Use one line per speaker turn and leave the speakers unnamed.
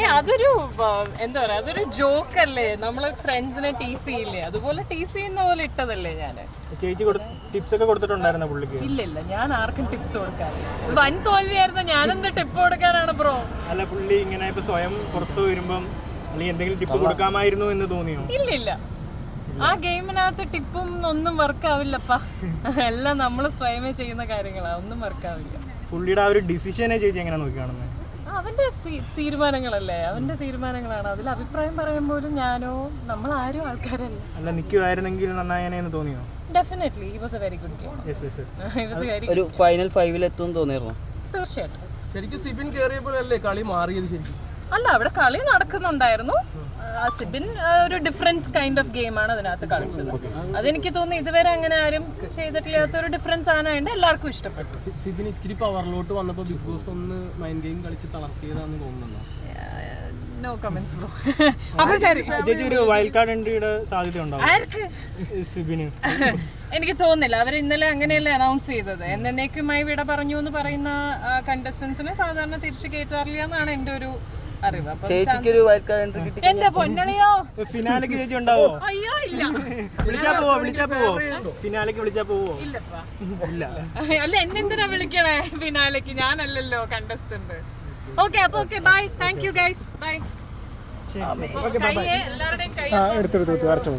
ഏ അതൊരു എന്താ പറയാ അതൊരു ജോക്ക് അല്ലേ നമ്മൾ ഫ്രണ്ട്സിനെ ടീസ് ചെയ്യില്ലേ? അതുപോലെ ടീസ് ചെയ്യുന്ന പോലെ ഇട്ടതല്ലേ ഞാൻ?
ചേച്ചി ടിപ്സ് ഒക്കെ കൊടുത്തിട്ടുണ്ടായിരുന്ന പുള്ളിക്ക്?
ഇല്ല ഇല്ല ഞാൻ ആർക്കും ടിപ്സ് കൊടുക്കാറില്ല. വൻ തോൽവിയായിരുന്നു. ഞാനെന്ത് ടിപ്പ് കൊടുക്കാനാണ് ബ്രോ
അല്ല പുള്ളി ഇങ്ങനെ ഇപ്പൊ സ്വയം പുറത്തു വരുമ്പം അല്ലെങ്കിൽ എന്തെങ്കിലും ടിപ്പ് കൊടുക്കാമായിരുന്നു എന്ന് തോന്നിയോ?
ഇല്ല ഇല്ല ആ ഗെയിമിനകത്ത് ടിപ്പും ഒന്നും വർക്ക് ആവില്ലപ്പാ. എല്ലാം നമ്മൾ സ്വയമേ ചെയ്യുന്ന കാര്യങ്ങളാ. ഒന്നും വർക്ക് ആവില്ല.
പുള്ളിയുടെ ആ ഒരു ഡിസിഷനെ ചേച്ചി എങ്ങനെ നോക്കി കാണുന്നത്
അവന്റെ തീരുമാനങ്ങളല്ലേ? അവന്റെ തീരുമാനങ്ങളാണ്. അതിൽ അഭിപ്രായം പറയാൻ പോലും ഞാനോ നമ്മൾ ആരും ആൾക്കാരല്ല.
അല്ല നിൽക്കുമായിരുന്നെങ്കിൽ നന്നായനെ എന്ന് തോന്നിയോ?
Definitely he was a very good game
yes yes yes
he was very
ഒരു ഫൈനൽ ഫൈവിൽ എത്തും തോന്നിയിരുന്നു
തീർച്ചയായിട്ടും.
ശരിക്കും സിബിൻ കേറിയപ്പോഴല്ലേ കളി മാറിയത് ശരിക്കും?
അല്ല അവിടെ കളി നടക്കുന്നുണ്ടായിരുന്നു. ആ, സിബിൻ ഒരു ഡിഫറെന്റ് കൈൻഡ് ഓഫ് ഗെയിമാണ് അതിനകത്ത് കളിച്ചത്. അതെനിക്ക് തോന്നുന്നു ഇതുവരെ അങ്ങനെ ആരും ചെയ്തിട്ടില്ലാത്ത ഒരു ഡിഫറൻസ് ആണ് എല്ലാവർക്കും ഇഷ്ടപ്പെട്ടു.
സിബിൻ ഇച്ചിരി പവറിലോട്ട് വന്നപ്പോൾ ബിഗ് ബോസ് ഒന്ന് മൈൻഡ് ഗെയിം കളിച്ച് തളർത്തിയതാണെന്ന് തോന്നുന്നു
നോ കമന്റ്സ് ബ്രോ അപ്പൊ ശരി.
ചേച്ചി ഒരു വൈൽഡ് കാർഡ് എൻട്രിയുടെ സാധ്യത സിബിന്.
എനിക്ക് തോന്നില്ല അവർ ഇന്നലെ അങ്ങനെയല്ലേ അനൗൺസ് ചെയ്തത്. എന്നേക്കുമായി വിട പറഞ്ഞു എന്ന് പറയുന്ന കണ്ടസ്റ്റൻസിനെ സാധാരണ തിരിച്ചു കേറ്റാറില്ല എന്നാണ് എന്റെ ഒരു
ചേച്ചിക്ക് ഒരു വൈറ്റ് കാർഡ് എൻട്രി കിട്ടി
എന്റെ പൊന്നളിയോ?
ഫിനാലേക്ക് ചേച്ചി ഉണ്ടാവോ?
അയ്യോ ഇല്ല.
വിളിച്ചാ പോവോ വിളിച്ചാ പോവോ? ഫിനാലേക്ക് വിളിച്ചാ പോവോ?
ഇല്ലപ്പാ.
ഇല്ല.
അല്ല എന്നെന്തിനാ വിളിക്കണേ ഫിനാലേക്ക് ഞാനല്ലല്ലോ കണ്ടസ്റ്റന്റ് ഓക്കെ അപ്പൊ okay bye thank you guys bye എല്ലാവരുടെയും കൈ
എടുത്തെടുത്ത് വരച്ചോ